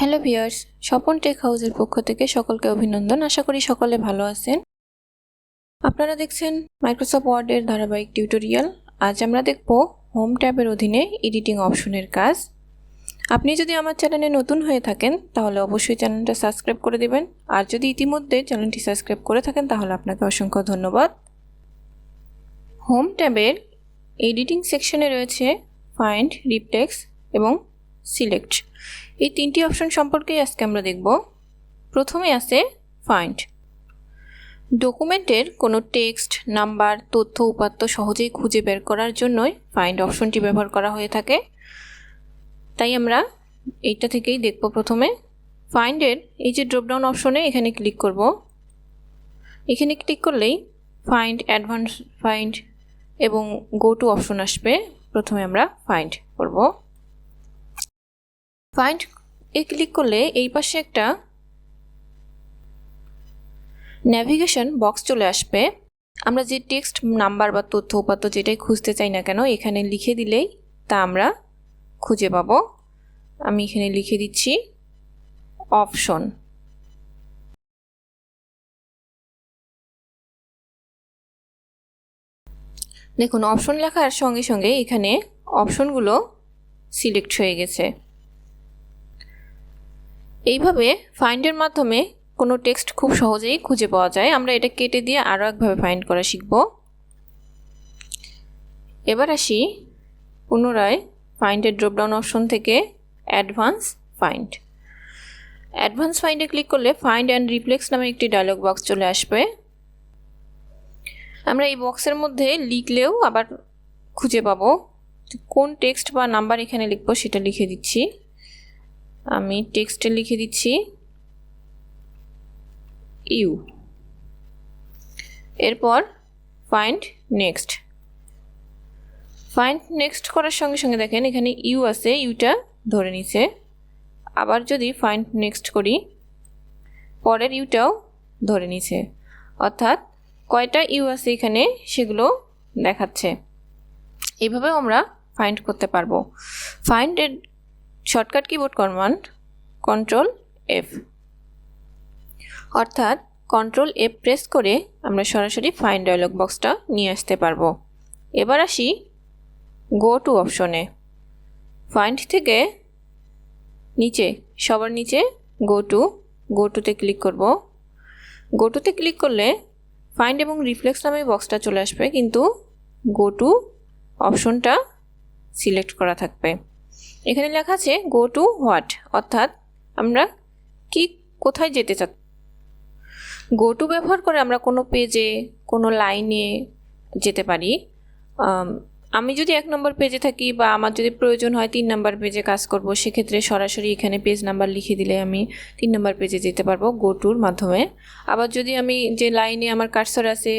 Hello viewers Swapan take হাউসের পক্ষ থেকে সকলকে অভিনন্দন। আশা করি সকলে ভালো আছেন। আপনারা দেখছেন মাইক্রোসফট ওয়ার্ডের ধারাবাহিক টিউটোরিয়াল। আজ আমরা দেখব হোম ট্যাবের অধীনে এডিটিং অপশনের কাজ। আপনি যদি আমার চ্যানেলে নতুন হয়ে থাকেন, তাহলে অবশ্যই চ্যানেলটা সাবস্ক্রাইব করে দেবেন। আর যদি ইতিমধ্যে চ্যানেলটি সাবস্ক্রাইব করে থাকেন, তাহলে আপনাকে অসংখ্য ধন্যবাদ। হোম ট্যাবের এডিটিং সেকশনে রয়েছে ফাইন্ড রিপ্লেক্স এবং সিলেক্ট এই তিনটি অপশন সম্পর্কেই আজকে আমরা দেখব। প্রথমে আছে ফাইন্ড ডকুমেন্টের কোনো টেক্সট, নাম্বার, তথ্য, উপাত্ত সহজেই খুঁজে বের করার জন্যই ফাইন্ড অপশনটি ব্যবহার করা হয়ে থাকে। তাই আমরা এইটা থেকেই দেখব প্রথমে। ফাইন্ডের এই যে ড্রপডাউন অপশনে এখানে ক্লিক করব। এখানে ক্লিক করলেই ফাইন্ড অ্যাডভান্স ফাইন্ড এবং গো টু অপশন আসবে। প্রথমে আমরা ফাইন্ড করব। ফাইন্ড এ ক্লিক করলে এই পাশে একটা ন্যাভিগেশন বক্স চলে আসবে। আমরা যে টেক্সট নাম্বার বা তথ্য উপাত্ত যেটাই খুঁজতে চাই না কেন, এখানে লিখে দিলেই তা আমরা খুঁজে পাবো। আমি এখানে লিখে দিচ্ছি অপশন দেখুন অপশন লেখার সঙ্গে সঙ্গে এখানে অপশনগুলো সিলেক্ট হয়ে গেছে। এইভাবে ফাইন্ডের মাধ্যমে কোনো টেক্সট খুব সহজেই খুঁজে পাওয়া যায়। আমরা এটা কেটে দিয়ে আরও একভাবে ফাইন্ড করা শিখব। এবার আসি পুনরায় ফাইন্ডের ড্রপডাউন অপশন থেকে অ্যাডভান্স ফাইন্ড অ্যাডভান্স ফাইন্ডে ক্লিক করলে ফাইন্ড অ্যান্ড রিপ্লেক্স নামে একটি ডায়লগ বক্স চলে আসবে। আমরা এই বক্সের মধ্যে লিখলেও আবার খুঁজে পাবো কোন টেক্সট বা নাম্বার এখানে লিখব সেটা লিখে দিচ্ছি। আমি টেক্সটে লিখে দিচ্ছি, ইউ। এরপর ফাইন্ড নেক্সট ফাইন্ড নেক্সট করার সঙ্গে সঙ্গে দেখেন, এখানে ইউ আছে, ইউটা ধরে নিছে। আবার যদি ফাইন্ড নেক্সট করি, পরের ইউটাও ধরে নিছে। অর্থাৎ কয়টা ইউ আছে এখানে সেগুলো দেখাচ্ছে। এভাবেও আমরা ফাইন্ড করতে পারব। ফাইন্ডের shortcut keyboard command control F অর্থাৎ কন্ট্রোল এফ প্রেস করে আমরা সরাসরি ফাইন ডায়লগ বক্সটা নিয়ে আসতে পারব। এবার আসি গো টু অপশনে ফাইন্ড থেকে নিচে, সবার নিচে গো টু গো টুতে ক্লিক করব। গো টুতে ক্লিক করলে ফাইন্ড এবং রিফ্লেক্স নামে বক্সটা চলে আসবে, কিন্তু গো টু অপশনটা সিলেক্ট করা থাকবে। এখানে লেখা আছে গো টু হোয়াট অর্থাৎ আমরা কি কোথায় যেতে চাই গো টু ব্যবহার করে আমরা কোনো পেজে কোনো লাইনে যেতে পারি। আমি যদি এক নম্বর পেজে থাকি বা আমার যদি প্রয়োজন হয় তিন নম্বর পেজে কাজ করব, সেক্ষেত্রে সরাসরি এখানে পেজ নাম্বার লিখে দিলে আমি তিন নম্বর পেজে যেতে পারব গো টুর মাধ্যমে। আবার যদি আমি যে লাইনে আমার কারসর আছে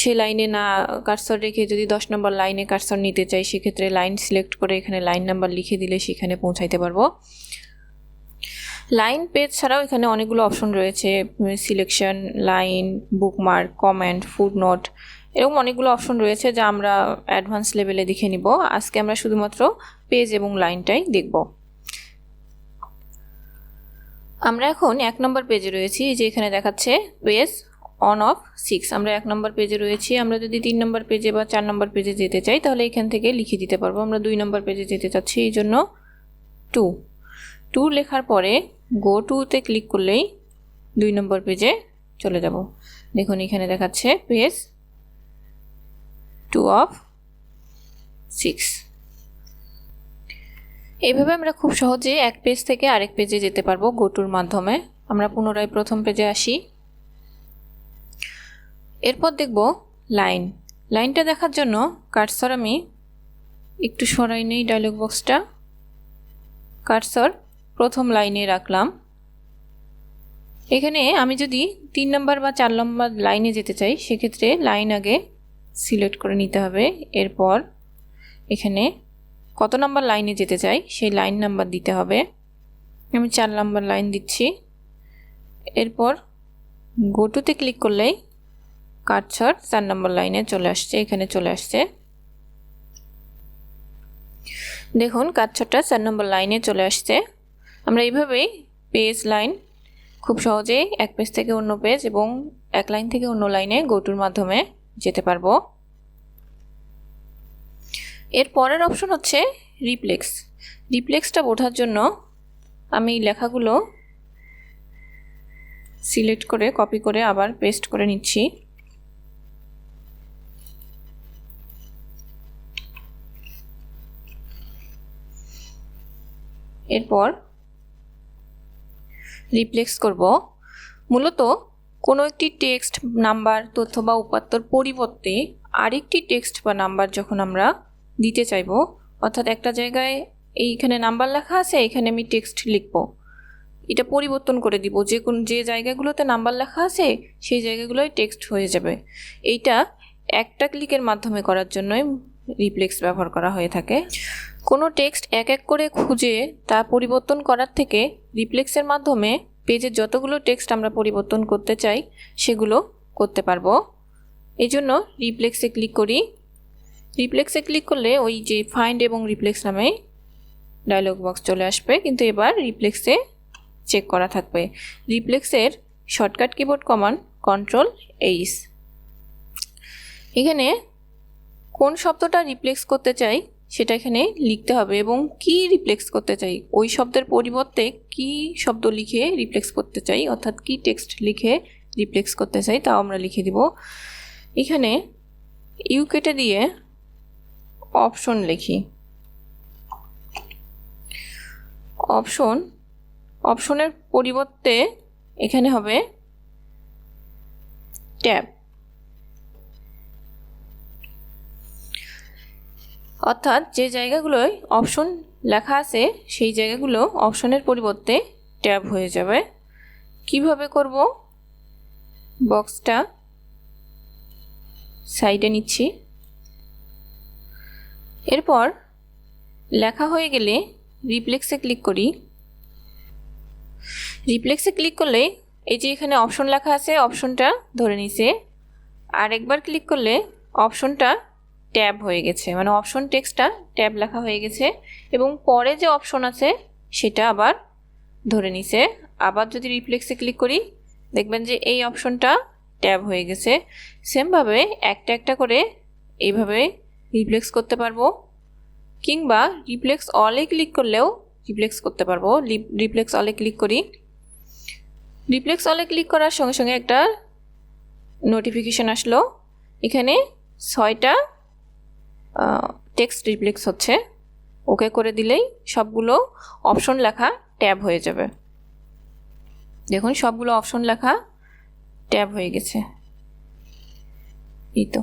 সে লাইনে না কারসর রেখে যদি দশ নম্বর লাইনে কারসর নিতে চাই, সেক্ষেত্রে লাইন সিলেক্ট করে এখানে লাইন নাম্বার লিখে দিলে সেখানে পৌঁছাইতে পারব। লাইন পেজ ছাড়াও এখানে অনেকগুলো অপশন রয়েছে selection line bookmark comment footnote এরকম অনেকগুলো অপশন রয়েছে যা আমরা অ্যাডভান্স লেভেলে দেখে নিব। আজকে আমরা শুধুমাত্র পেজ এবং লাইনটাই দেখব। আমরা এখন এক নম্বর পেজে রয়েছি যে এখানে দেখাচ্ছে পেজ অন অফ সিক্স আমরা এক নম্বর পেজে রয়েছি, আমরা যদি তিন নম্বর পেজে বা চার নম্বর পেজে যেতে চাই, তাহলে এখান থেকে লিখে দিতে পারব। আমরা দুই নম্বর পেজে যেতে চাচ্ছি, এই জন্য টু টু লেখার পরে গো টুতে ক্লিক করলেই দুই নম্বর পেজে চলে যাব। দেখুন, এখানে দেখাচ্ছে পেজ টু অফ সিক্স এইভাবে আমরা খুব সহজে এক পেজ থেকে আরেক পেজে যেতে পারব গোটুর মাধ্যমে। আমরা পুনরায় প্রথম পেজে আসি। এরপর দেখব লাইন লাইনটা দেখার জন্য কার্সর আমি একটু সরাই নেই ডায়লগ বক্সটা কার্সর প্রথম লাইনে রাখলাম। এখানে আমি যদি তিন নম্বর বা চার নম্বর লাইনে যেতে চাই, সেক্ষেত্রে লাইন আগে সিলেক্ট করে নিতে হবে। এরপর এখানে কত নাম্বার লাইনে যেতে চাই সেই লাইন নাম্বার দিতে হবে। আমি চার নাম্বার লাইন দিচ্ছি। এরপর গোটুতে ক্লিক করলেই কাটছর চার নম্বর লাইনে চলে আসছে, এখানে চলে আসছে। দেখুন কাটছরটা চার নম্বর লাইনে চলে আসছে। আমরা এইভাবেই পেজ লাইন খুব সহজেই এক পেজ থেকে অন্য পেজ এবং এক লাইন থেকে অন্য লাইনে গোটুর মাধ্যমে যেতে পারব। এর পরের অপশন হচ্ছে রিপ্লেক্স রিপ্লেক্সটা বোঝার জন্য আমি লেখাগুলো সিলেক্ট করে কপি করে আবার পেস্ট করে নিচ্ছি। এরপর রিপ্লেক্স করব। মূলত কোনো একটি টেক্সট নাম্বার তথ্য বা উপাত্তর পরিবর্তে আরেকটি টেক্সট বা নাম্বার যখন আমরা দিতে চাইব, অর্থাৎ একটা জায়গায় এইখানে নাম্বার লেখা আছে এখানে আমি টেক্সট লিখব। এটা পরিবর্তন করে দিব। যে কোন, যে জায়গাগুলোতে নাম্বার লেখা আছে, সেই জায়গাগুলোই টেক্সট হয়ে যাবে। এইটা একটা ক্লিকের মাধ্যমে করার জন্যই রিপ্লেক্স ব্যবহার করা হয়ে থাকে। কোনো টেক্সট এক এক করে খুঁজে তা পরিবর্তন করার থেকে রিপ্লেক্সের মাধ্যমে পেজের যতগুলো টেক্সট আমরা পরিবর্তন করতে চাই, সেগুলো করতে পারব। এই জন্য রিপ্লেক্সে ক্লিক করি। রিপ্লেক্সে ক্লিক করলে ওই যে ফাইন্ড এবং রিপ্লেক্স নামে ডায়লগ বক্স চলে আসবে, কিন্তু এবার রিপ্লেক্সে চেক করা থাকবে। রিপ্লেক্সের shortcut keyboard command control H এখানে কোন শব্দটা রিপ্লেক্স করতে চাই সেটা এখানে লিখতে হবে এবং কি রিপ্লেক্স করতে চাই? ওই শব্দের পরিবর্তে কি শব্দ লিখে রিপ্লেক্স করতে চাই? অর্থাৎ কি টেক্সট লিখে রিপ্লেক্স করতে চাই তাও আমরা লিখে দিব। এখানে ইউ কেটে দিয়ে অপশন লিখি। অপশন অপশনের পরিবর্তে এখানে হবে ট্যাব অর্থাৎ যে জায়গাগুলোয় অপশন লেখা আছে, সেই জায়গাগুলো অপশনের পরিবর্তে ট্যাব হয়ে যাবে। কীভাবে করব? বক্সটা সাইডে নিচ্ছি। এরপর লেখা হয়ে গেলে রিপ্লেক্সে ক্লিক করি। রিপ্লেক্সে ক্লিক করলে এই যে এখানে অপশন লেখা আছে অপশনটা ধরে নিছে। আর একবার ক্লিক করলে অপশনটা ট্যাব হয়ে গেছে। মানে অপশন টেক্সটটা ট্যাব লেখা হয়ে গেছে এবং পরে যে অপশন আছে সেটা আবার ধরে নিছে। আবার যদি রিপ্লেক্সে ক্লিক করি, দেখবেন যে এই অপশনটা ট্যাব হয়ে গেছে। সেমভাবে একটা একটা করে এইভাবে রিপ্লেক্স করতে পারব কিংবা রিপ্লেক্স অলে ক্লিক করলেও রিপ্লেক্স করতে পারব। রিপ্লেক্স অলে ক্লিক করি। রিপ্লেক্স অলে ক্লিক করার সঙ্গে সঙ্গে একটা নোটিফিকেশান আসলো। এখানে ছয়টা টেক্সট রিপ্লেক্স হচ্ছে, ওকে করে দিলেই সবগুলো অপশন লেখা ট্যাব হয়ে যাবে। দেখুন, সবগুলো অপশন লেখা ট্যাব হয়ে গেছে। এই তো।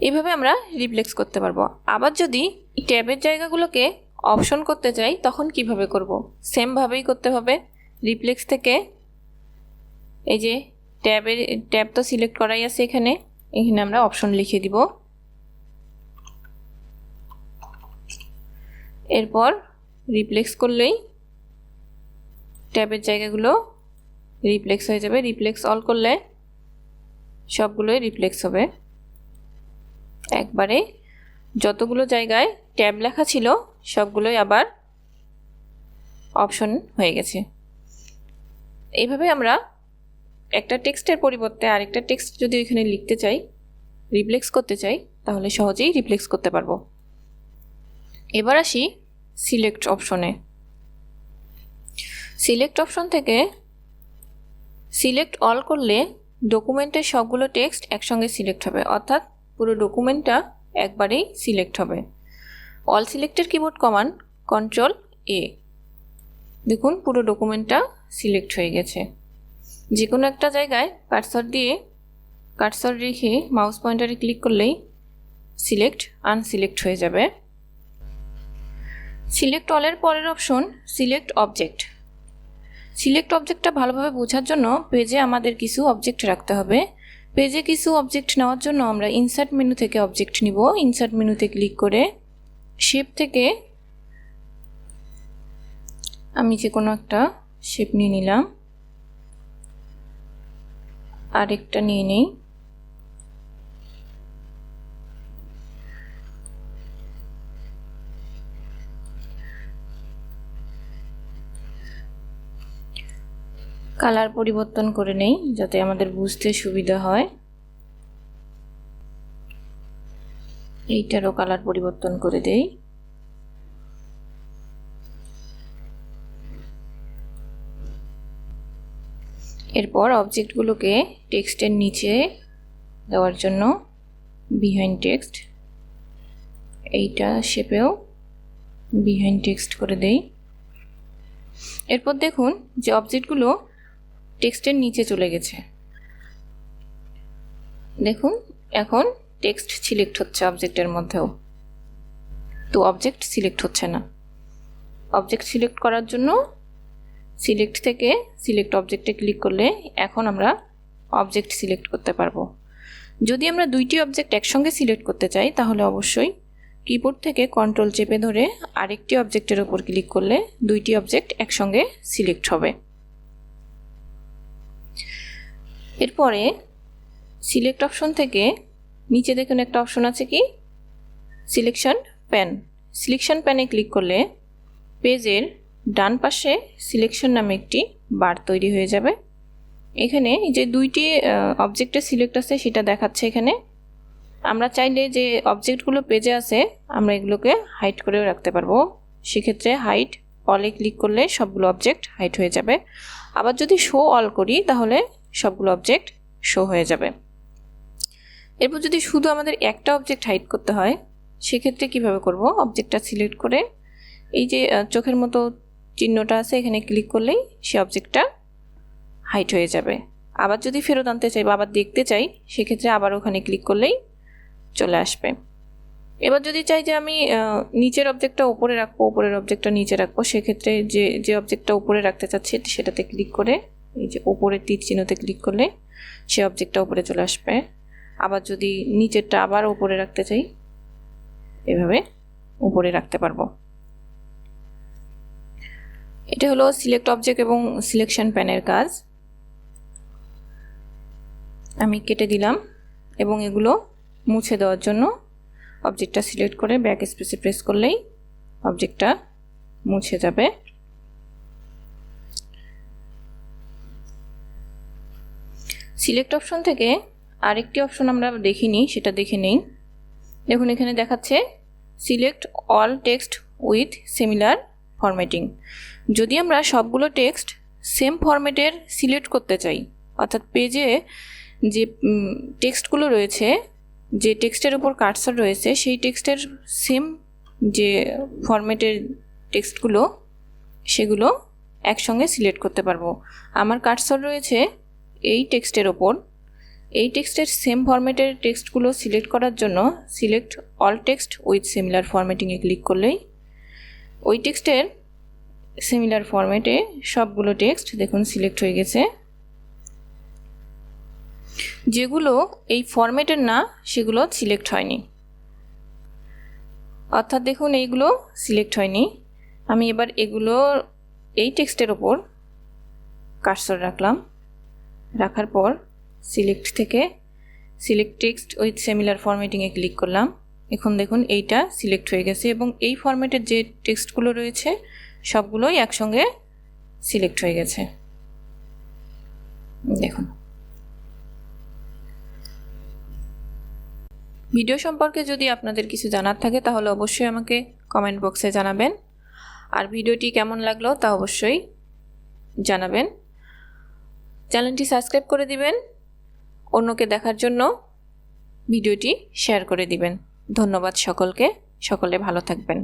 এইভাবে আমরা রিপ্লেক্স করতে পারব। আবার যদি ট্যাবের জায়গাগুলোকে অপশন করতে চাই, তখন কীভাবে করব? সেমভাবেই করতে হবে। রিপ্লেক্স থেকে এই যে ট্যাবের, ট্যাব তো সিলেক্ট করাই আছে এখানে। এখানে আমরা অপশন লিখে দিব। এরপর রিপ্লেক্স করলেই ট্যাবের জায়গাগুলো রিপ্লেক্স হয়ে যাবে। রিপ্লেক্স অল করলে সবগুলোই রিপ্লেক্স হবে। একবারে যতগুলো জায়গায় ট্যাব লেখা ছিল, সবগুলোই আবার অপশন হয়ে গেছে। এইভাবে আমরা একটা টেক্সটের পরিবর্তে আরেকটা টেক্সট যদি এখানে লিখতে চাই রিপ্লেক্স করতে চাই, তাহলে সহজেই রিপ্লেক্স করতে পারব। এবার আসি সিলেক্ট অপশনে সিলেক্ট অপশন থেকে সিলেক্ট অল করলে ডকুমেন্টের সবগুলো টেক্সট একসঙ্গে সিলেক্ট হবে, অর্থাৎ পুরো ডকুমেন্টটা একবারেই সিলেক্ট হবে। অল সিলেক্টের কিবোর্ড কমান্ড কন্ট্রোল এ দেখুন, পুরো ডকুমেন্টটা সিলেক্ট হয়ে গেছে। যে কোনো একটা জায়গায় কাটসর দিয়ে কাটসর রেখে মাউস পয়েন্টারে ক্লিক করলেই সিলেক্ট আনসিলেক্ট হয়ে যাবে। সিলেক্ট অলের পরের অপশন সিলেক্ট অবজেক্ট সিলেক্ট অবজেক্টটা ভালোভাবে বোঝার জন্য পেজে আমাদের কিছু অবজেক্ট রাখতে হবে। পেজে কিছু অবজেক্ট নেওয়ার জন্য আমরা ইনসার্ট মেনু থেকে অবজেক্ট নিব। ইনসার্ট মেনুতে ক্লিক করে শেপ থেকে আমি যে কোনো একটা শেপ নিয়ে নিলাম। আরেকটা নিয়ে নেই। কালার পরিবর্তন করে নেই, যাতে আমাদের বুঝতে সুবিধা হয়। এইটারও কালার পরিবর্তন করে দেই। এরপর অবজেক্টগুলোকে টেক্সটের নিচে দেওয়ার জন্য বিহাইন্ড টেক্সট এইটা শেপেও বিহাইন্ড টেক্সট করে দেই। এরপর দেখুন যে অবজেক্টগুলো টেক্সটের নিচে চলে গেছে। দেখুন, এখন টেক্সট সিলেক্ট হচ্ছে অবজেক্টের মধ্যেও। তো অবজেক্ট সিলেক্ট হচ্ছে না। অবজেক্ট সিলেক্ট করার জন্য সিলেক্ট থেকে সিলেক্ট অবজেক্টে ক্লিক করলে এখন আমরা অবজেক্ট সিলেক্ট করতে পারব। যদি আমরা দুইটি অবজেক্ট একসঙ্গে সিলেক্ট করতে চাই, তাহলে অবশ্যই কিবোর্ড থেকে কন্ট্রোল চেপে ধরে আরেকটি অবজেক্টের ওপর ক্লিক করলে দুইটি অবজেক্ট একসঙ্গে সিলেক্ট হবে। এরপরে সিলেক্ট অপশন থেকে নিচে দেখুন একটা অপশন আছে কি? সিলেকশন প্যান সিলেকশন প্যানে ক্লিক করলে পেজের ডান পাশে সিলেকশন নামে একটি বার তৈরি হয়ে যাবে। এখানে যে দুইটি অবজেক্টের সিলেক্ট আছে সেটা দেখাচ্ছে এখানে। আমরা চাইলে যে অবজেক্টগুলো পেজে আছে, আমরা এগুলোকে হাইট করেও রাখতে পারব। সেক্ষেত্রে হাইট অলে ক্লিক করলে সবগুলো অবজেক্ট হাইট হয়ে যাবে। আবার যদি শো অল করি, তাহলে সবগুলো অবজেক্ট শো হয়ে যাবে। এরপর যদি শুধু আমাদের একটা অবজেক্ট হাইট করতে হয়, সেক্ষেত্রে কীভাবে করব? অবজেক্টটা সিলেক্ট করে এই যে চোখের মতো চিহ্নটা আছে, এখানে ক্লিক করলেই সে অবজেক্টটা হাইট হয়ে যাবে। আবার যদি ফেরত আনতে চাই বা আবার দেখতে চাই, সেক্ষেত্রে আবার ওখানে ক্লিক করলেই চলে আসবে। এবার যদি চাই যে আমি নিচের অবজেক্টটা উপরে রাখব, উপরের অবজেক্টটা নিচে রাখব, সেক্ষেত্রে যে যে অবজেক্টটা উপরে রাখতে চাচ্ছি, সেটাতে ক্লিক করে এই যে উপরের তীর চিহ্নতে ক্লিক করলে সে অবজেক্টটা উপরে চলে আসবে। আবার যদি নিচেরটা আবার উপরে রাখতে চাই, এভাবে উপরে রাখতে পারব। এটা হলো সিলেক্ট অবজেক্ট এবং সিলেকশন প্যানের কাজ। আমি কেটে দিলাম এবং এগুলো মুছে দেওয়ার জন্য অবজেক্টটা সিলেক্ট করে ব্যাক স্পেসে প্রেস করলেই অবজেক্টটা মুছে যাবে। সিলেক্ট অপশন থেকে আরেকটি অপশন আমরা দেখিনি, সেটা দেখে নেই। দেখুন, এখানে দেখাচ্ছে select all text with similar formatting যদি আমরা সবগুলো টেক্সট সেম ফরম্যাটের সিলেক্ট করতে চাই, অর্থাৎ পেজে যে টেক্সটগুলো রয়েছে, যে টেক্সটের উপর কার্সার রয়েছে, সেই টেক্সটের সেম যে ফরম্যাটের টেক্সটগুলো সেগুলো একসঙ্গে সিলেক্ট করতে পারব। আমার কার্সার রয়েছে এই টেক্সটের ওপর। এই টেক্সটের সেম ফরম্যাটের টেক্সটগুলো সিলেক্ট করার জন্য select all text with similar ফরম্যাটিংয়ে click করলেই ওই টেক্সটের সিমিলার ফরম্যাটে সবগুলো টেক্সট দেখুন সিলেক্ট হয়ে গেছে। যেগুলো এই ফরম্যাটের না, সেগুলো সিলেক্ট হয়নি। অর্থাৎ দেখুন এইগুলো সিলেক্ট হয়নি। আমি এবার এগুলো এই টেক্সটের ওপর কার্সর রাখলাম। রাখার পর সিলেক্ট থেকে সিলেক্ট টেক্সট উইথ সিমিলার ফরম্যাটিংয়ে ক্লিক করলাম। এখন দেখুন এইটা সিলেক্ট হয়ে গেছে এবং এই ফরম্যাটের যে টেক্সটগুলো রয়েছে, সবগুলোই একসঙ্গে সিলেক্ট হয়ে গেছে। দেখুন। ভিডিও সম্পর্কে যদি আপনাদের কিছু জানার থাকে, তাহলে অবশ্যই আমাকে কমেন্ট বক্সে জানাবেন। আর ভিডিওটি কেমন লাগল তা অবশ্যই জানাবেন। চ্যানেলটি সাবস্ক্রাইব করে দিবেন। অন্যকে দেখার জন্য ভিডিওটি শেয়ার করে দিবেন। ধন্যবাদ সকলকে। সকলে ভালো থাকবেন।